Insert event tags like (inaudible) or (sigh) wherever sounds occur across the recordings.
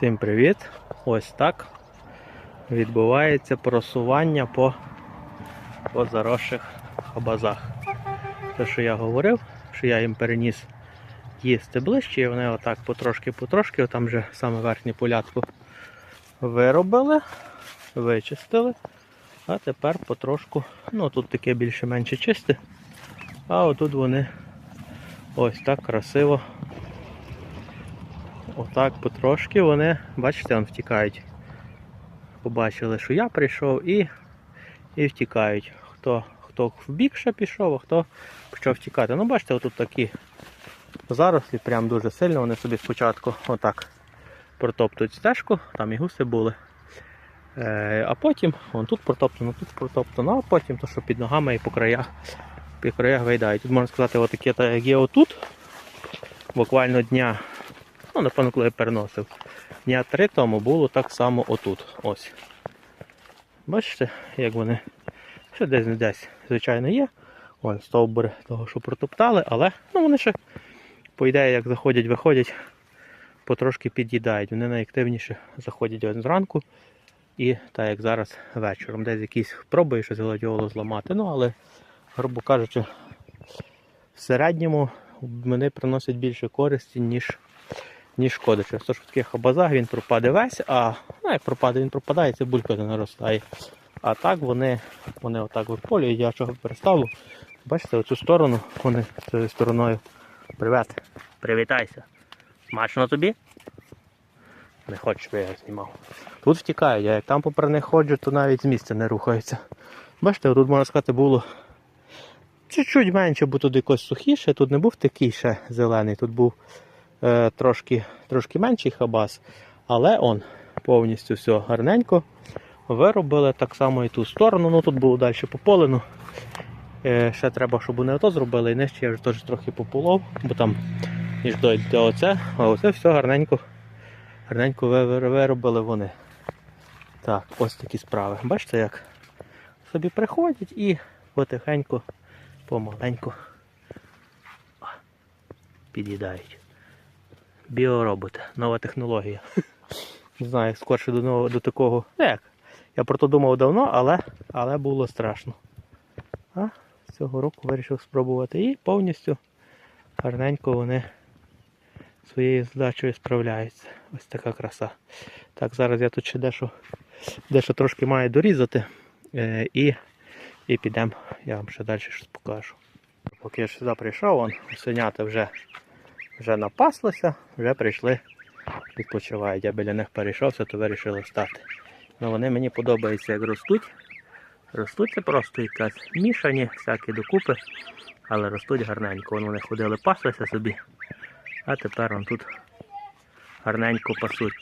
Всім привіт! Ось так відбувається просування по, по заросших базах. Те, що я говорив, що я їм переніс їсти ближче, і вони отак потрошки-потрошки, там вже саме верхню полятку виробили, вичистили. А тепер потрошку, ну тут таке більше-менше чисте, а отут вони ось так красиво Отак потрошки вони, бачите, вон втікають. Побачили, що я прийшов і і втікають. Хто хто в бік ще пішов, а хто почав втікати. Ну, бачите, отут такі зарослі, прям дуже сильно вони собі спочатку отак протоптують стежку, там і гуси були. Е, А потім вон тут протоптано, тут протоптано, а потім то, що під ногами і по краях, по краях вийдають. Тут можна сказати, отаке, як є отут, буквально дня Напевно, коли я переносив. Дня три тому було так само отут. Ось. Бачите, як вони ще десь не десь, звичайно, є. Вон стовбури того, що протоптали, але ну, вони ще, по ідеї, як заходять, виходять, потрошки під'їдають. Вони найактивніше заходять ось зранку. І так як зараз вечором. Десь якісь пробує щось гладіолу зламати. Ну, але, грубо кажучи, в середньому вони приносять більше користі, ніж ніж те, що в таких обазах він пропаде весь, а ну, як пропаде, він пропадає, цибулька не наростає. А так вони вони отак виполюють, я чого переставлю. Бачите, оцю сторону вони цією стороною. Привет. Привітайся. Смачно тобі? Не хочу, щоб я його знімав. Тут втікають, а як там попри них ходжу, то навіть з місця не рухаються. Бачите, тут можна сказати було чуть-чуть менше, бо тут якось сухіше, тут не був такий ще зелений, тут був е, трошки трошки менший хабас, але он повністю все гарненько виробили так само і ту сторону. Ну Тут було далі пополено. Ще треба, щоб вони ото зробили, і нижче я вже теж трохи пополов, бо там ніж дойде оце, а оце все гарненько гарненько виробили вони. Так, ось такі справи. Бачите, як собі приходять і потихеньку, помаленьку під'їдають. Біоробот, нова технологія. Не знаю, скорше до до такого. Як? Я про то думав давно, але але було страшно. А цього року вирішив спробувати і повністю гарненько вони своєю задачею справляються. Ось така краса. Так, зараз я тут ще дещо, дещо трошки маю дорізати е, і і підемо, я вам ще далі щось покажу. Поки я сюди прийшов, вон, синята вже вже напаслися, вже прийшли, відпочивають. Я біля них перейшовся, то вирішили стати. Ну Вони мені подобаються, як ростуть. Ростуть це просто якась мішані, всякі докупи, але ростуть гарненько. Вон вони ходили, паслися собі, а тепер вон тут гарненько пасуть.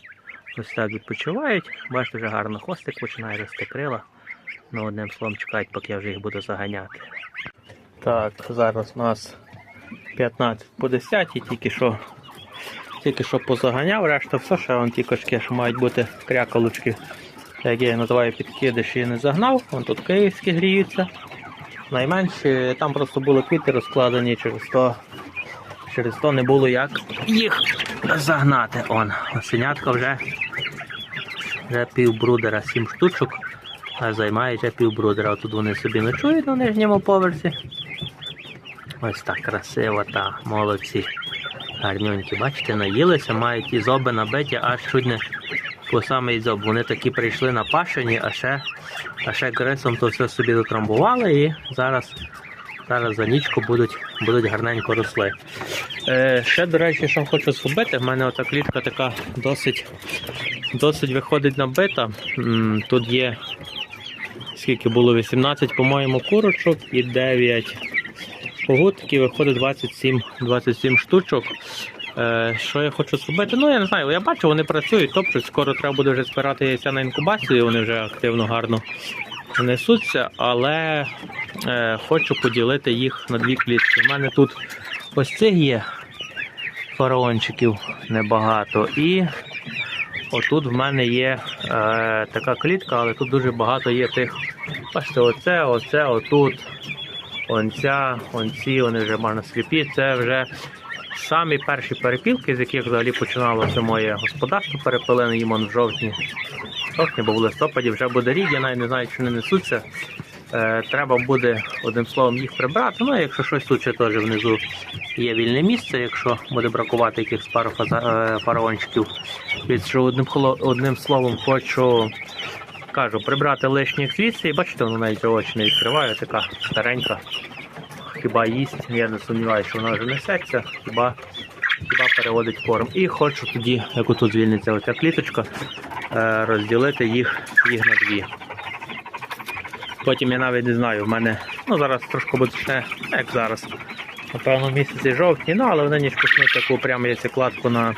Ось так відпочивають. Бачите, вже гарно хвостик починає рости крила. Ну, одним словом чекають, поки я вже їх буду заганяти. Так, зараз у нас 15 по 10 тільки що тільки що позаганяв, решта все, ще вон ті качки, що мають бути кряколочки, як я їх називаю підкидиші, не загнав, вон тут київські гріються. Найменші, там просто були квіти розкладені, через то через то не було як їх загнати. Он, Осенятка вже вже півбрудера, 7 штучок, а займає вже півбрудера. Тут вони собі ночують на нижньому поверсі. Ось так красиво та молодці. Гарнюнькі, бачите, наїлися, мають і зоби набиті, аж чуть не по самий зоб. Вони такі прийшли на пашені, а ще а ще грисом то все собі дотрамбували і зараз зараз за нічку будуть будуть гарненько росли. Е, Ще, до речі, що хочу зробити, в мене ота клітка така досить досить виходить набита. Тут є скільки було 18, по-моєму, курочок і 9 погодки виходить 27 27 штучок. Е, Що я хочу зробити? Ну, я не знаю, я бачу, вони працюють, топчуть, скоро треба буде вже збирати яйця на інкубацію, вони вже активно гарно несуться, але е, хочу поділити їх на дві клітки. У мене тут ось цих є фараончиків небагато. І отут в мене є е, така клітка, але тут дуже багато є тих. Бачите, оце, оце, отут. Онця, онці, вони вже можна сліпі, це вже самі перші перепілки, з яких взагалі починалося моє господарство, перепилини їм в жовтні. Жовтні, бо в листопаді вже буде рік, я навіть не знаю, чи не несуться. Е, треба буде одним словом їх прибрати. Ну, а якщо щось тут теж внизу є вільне місце, якщо буде бракувати якихось пару е, фараончиків. Від що одним, одним словом хочу кажу, прибрати лишніх звідси, і бачите, воно навіть очі не відкриває, така старенька. Хіба їсть, я не сумніваюся, що вона вже несеться, хіба, хіба переводить корм. І хочу тоді, як тут звільниться оця кліточка, е, розділити їх, їх на дві. Потім я навіть не знаю, в мене ну зараз трошки буде ще, як зараз. Напевно, місяці жовтні, ну але вони ніж почнуть таку прямо яйцекладку на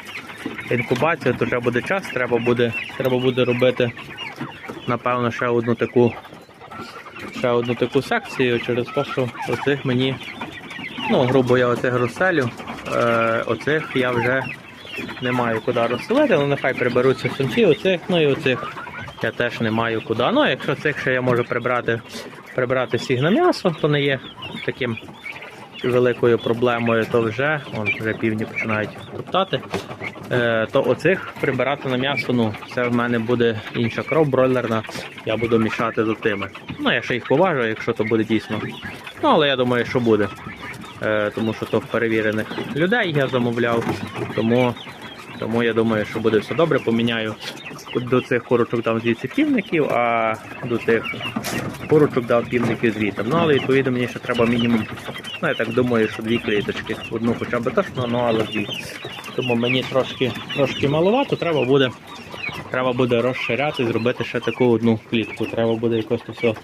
інкубацію, то вже буде час, треба буде, треба буде робити, напевно, ще одну таку ще одну таку секцію через те, що оцих мені, ну, грубо я оцих розселю, е, оцих я вже не маю куди розселити, ну нехай приберуться самці, оцих, ну і оцих я теж не маю куди. Ну, якщо цих ще я можу прибрати, прибрати всіх на м'ясо, то не є таким великою проблемою, то вже, вон, вже півні починають топтати, е, то оцих прибирати на м'ясо, ну, це в мене буде інша кров бройлерна, я буду мішати з тими. Ну, я ще їх поважу, якщо то буде дійсно. Ну, але я думаю, що буде. Е, тому що то перевірених людей я замовляв, тому, тому я думаю, що буде все добре. Поміняю до цих курочок дам звідси півників, а до тих курочок дав півників звідти. Ну, але відповідно мені ще треба мінімум, ну я так думаю, що дві кліточки. Одну хоча б точно, ну але дві. Тому мені трошки, трошки маловато, треба буде. Треба буде розширяти, зробити ще таку одну клітку. Треба буде якось це все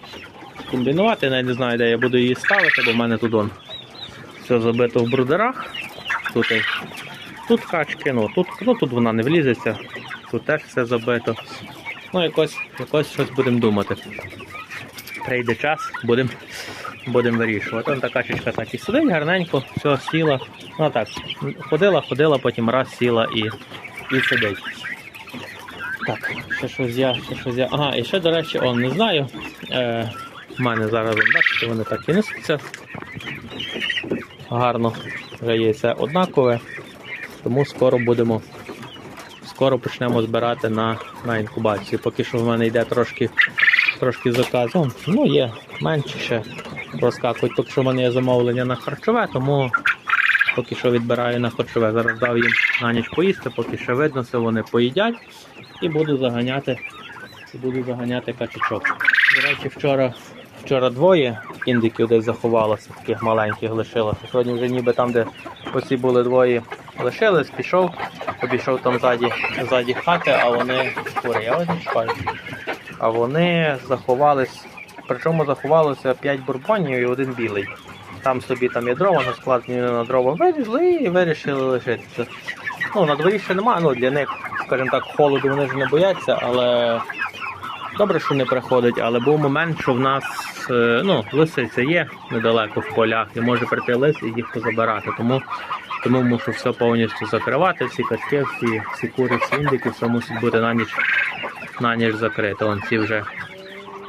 комбінувати. Навіть не знаю, де я буду її ставити, бо в мене тут он все забито в брудерах. Тут, тут качки, ну тут, ну тут вона не влізеться, тут теж все забито. Ну, якось, якось щось будемо думати. Прийде час, будемо будем вирішувати. Вон та качечка так і сидить гарненько, все, сіла. Ну так, ходила, ходила, потім раз сіла і, і сидить. Так, ще щось я, ще щось я. Ага, і ще, до речі, он не знаю. Е, в мене зараз, бачите, вони так і несуться. Гарно, вже є все однакове. Тому скоро будемо. Скоро почнемо збирати на, на інкубацію. Поки що в мене йде трошки, трошки заказу. Ну, є менше ще розкакують. Поки що в мене є замовлення на харчове, тому поки що відбираю на харчове. Зараз дав їм на ніч поїсти, поки ще видно, все вони поїдять і буду заганяти, і буду заганяти качачок. До речі, вчора, вчора двоє індиків десь заховалося, таких маленьких лишилося. Сьогодні вже ніби там, де оці були двоє лишились, пішов, обійшов там ззаді, ззаді хати, а вони кури, я ось чекаю. А вони заховались, причому заховалося 5 бурбонів і один білий. Там собі там є дрова, на склад на дрова вирізли і вирішили лишитися. Ну, на дворі ще немає, ну для них, скажімо так, холоду вони ж не бояться, але добре, що не приходить, але був момент, що в нас е, ну, лисиця є недалеко в полях, і може прийти лис і їх позабирати. Тому, тому мушу все повністю закривати, всі качки, всі, всі кури, всі індики, все мусить бути на ніч, на ніч закрито. Вон ці вже,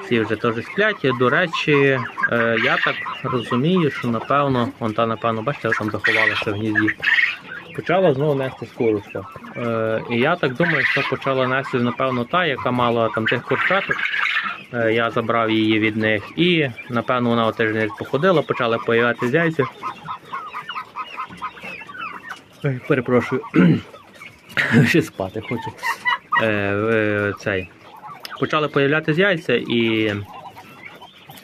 ці вже теж сплять. І, До речі, е, я так розумію, що напевно, вон та, напевно, бачите, там заховалася в гнізді. Почала знову нести курочка. Е, і я так думаю, що почала нести, напевно, та, яка мала там тих курчаток. Е, я забрав її від них. І, напевно, вона тиждень походила, почали появлятися яйця. Перепрошую. (clears throat) Ще спати хочу. Е, е, цей. Почали появлятися яйця і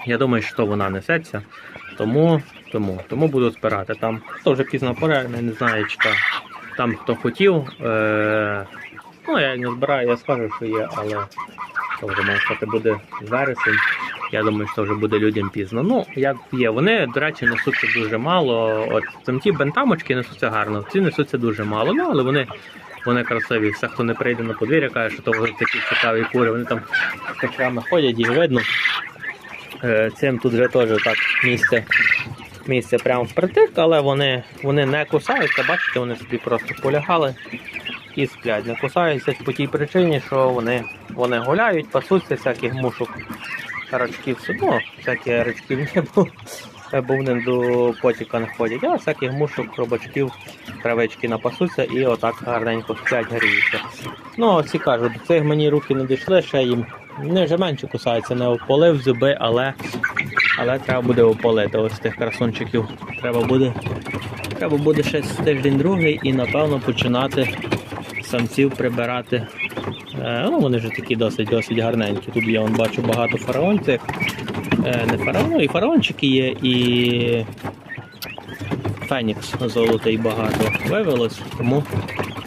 я думаю, що вона несеться. Тому, тому, тому буду збирати. Там хто вже пізно пора, я не знаю, чи там, хто хотів. Е, ну, я не збираю, я скажу, що є, але то вже сказати, буде вересень. Я думаю, що вже буде людям пізно. Ну, як є, вони, до речі, несуться дуже мало. От там ті бентамочки несуться гарно, ці несуться дуже мало. Ну, але вони, вони красиві. Все, хто не прийде на подвір'я, каже, що то вже такі цікаві кури. Вони там качками ходять, їх видно. Е, Цим тут вже теж так місце, місце прямо впритик, але вони, вони не кусаються, бачите, вони собі просто полягали і сплять. Не кусаються по тій причині, що вони, вони гуляють, пасуться, всяких мушок рачків, ну, всякі рачків не було. Бо вони до потіка не ходять, а всяких мушок, робочків, травички напасуться і отак гарненько сплять, гріються. Ну, ці кажуть, цих мені руки не дійшли, ще їм не вже менше кусаються, не ополив зуби, але, але треба буде ополити ось тих красунчиків. Треба буде, треба буде ще тиждень другий і напевно починати самців прибирати. Е, ну, вони вже такі досить досить гарненькі. Тут я бачу багато фараонців. Е, не фараон, ну, і фараончики є, і Фенікс золотий багато вивелось, тому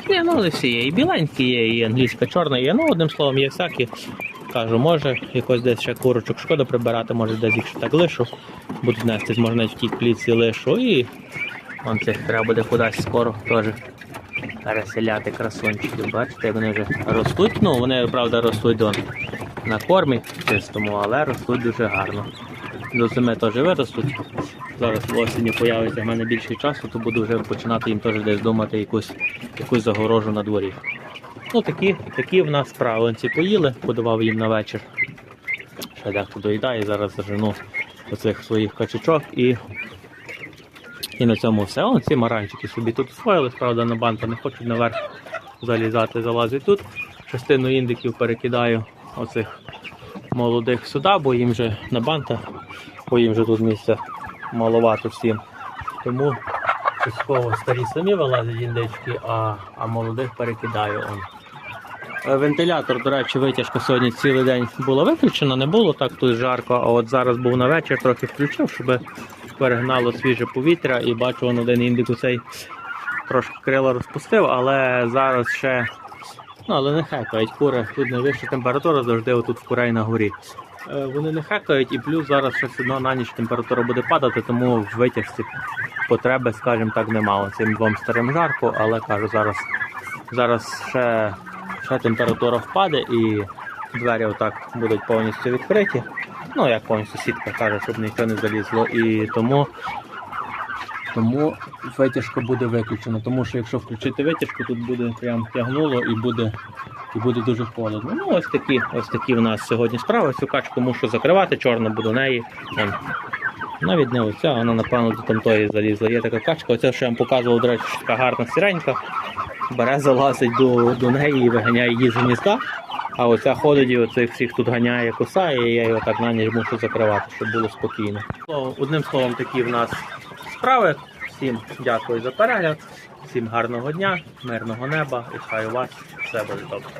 ні, ну але всі є. І біленькі є, і англійська чорна є. Ну, одним словом, є всякі. Кажу, може, якось десь ще курочок шкода прибирати, може десь їх ще так лишу. Будуть нестись, може навіть в тій клітці лишу. І вон цих треба буде кудись скоро теж переселяти красунчиків. Бачите, вони вже ростуть. Ну, вони, правда, ростуть он, на кормі чистому, але ростуть дуже гарно. До зими теж виростуть. Зараз осені появиться в мене більше часу, то буду вже починати їм теж десь думати якусь, якусь загорожу на дворі. Ну такі, такі в нас правленці поїли, подавав їм на вечір. Ще дехто доїдає, зараз зажену оцих своїх качечок і, і на цьому все. О, ці маранчики собі тут освоїлись, правда, на банта не хочуть наверх залізати, залазять тут. Частину індиків перекидаю оцих молодих сюди, бо їм вже на банта, бо їм вже тут місця маловато всім. Тому частково старі самі вилазять індички, а, а молодих перекидаю. Он. Е, Вентилятор, до речі, витяжка сьогодні цілий день була виключена, не було так тут жарко, а от зараз був на вечір, трохи включив, щоб перегнало свіже повітря і бачу, он один індик у трошки крила розпустив, але зараз ще. Ну, але не хекають кури, тут найвища температура завжди отут в курей на горі. Е, Вони не хекають і плюс зараз ще все одно на ніч температура буде падати, тому в витяжці потреби, скажімо так, немало. Цим двом старим жарко, але кажу, зараз, зараз ще, ще температура впаде і двері отак будуть повністю відкриті. Ну, як повністю сітка каже, щоб нічого не залізло. І тому, тому витяжка буде виключена. Тому що якщо включити витяжку, тут буде прям тягнуло і буде, і буде дуже холодно. Ну, ось такі, ось такі в нас сьогодні справи. Цю качку мушу закривати, чорно буду неї. Навіть не оця, вона напевно до тамтої залізла. Є така качка, оця, що я вам показував, до речі, така гарна сіренька. Бере, залазить до, до неї і виганяє її з гнізда. А оця ходить оцих всіх тут ганяє, кусає, і я його так на ніч мушу закривати, щоб було спокійно. Одним словом, такі в нас справи. Всім дякую за перегляд, всім гарного дня, мирного неба і хай у вас все буде добре.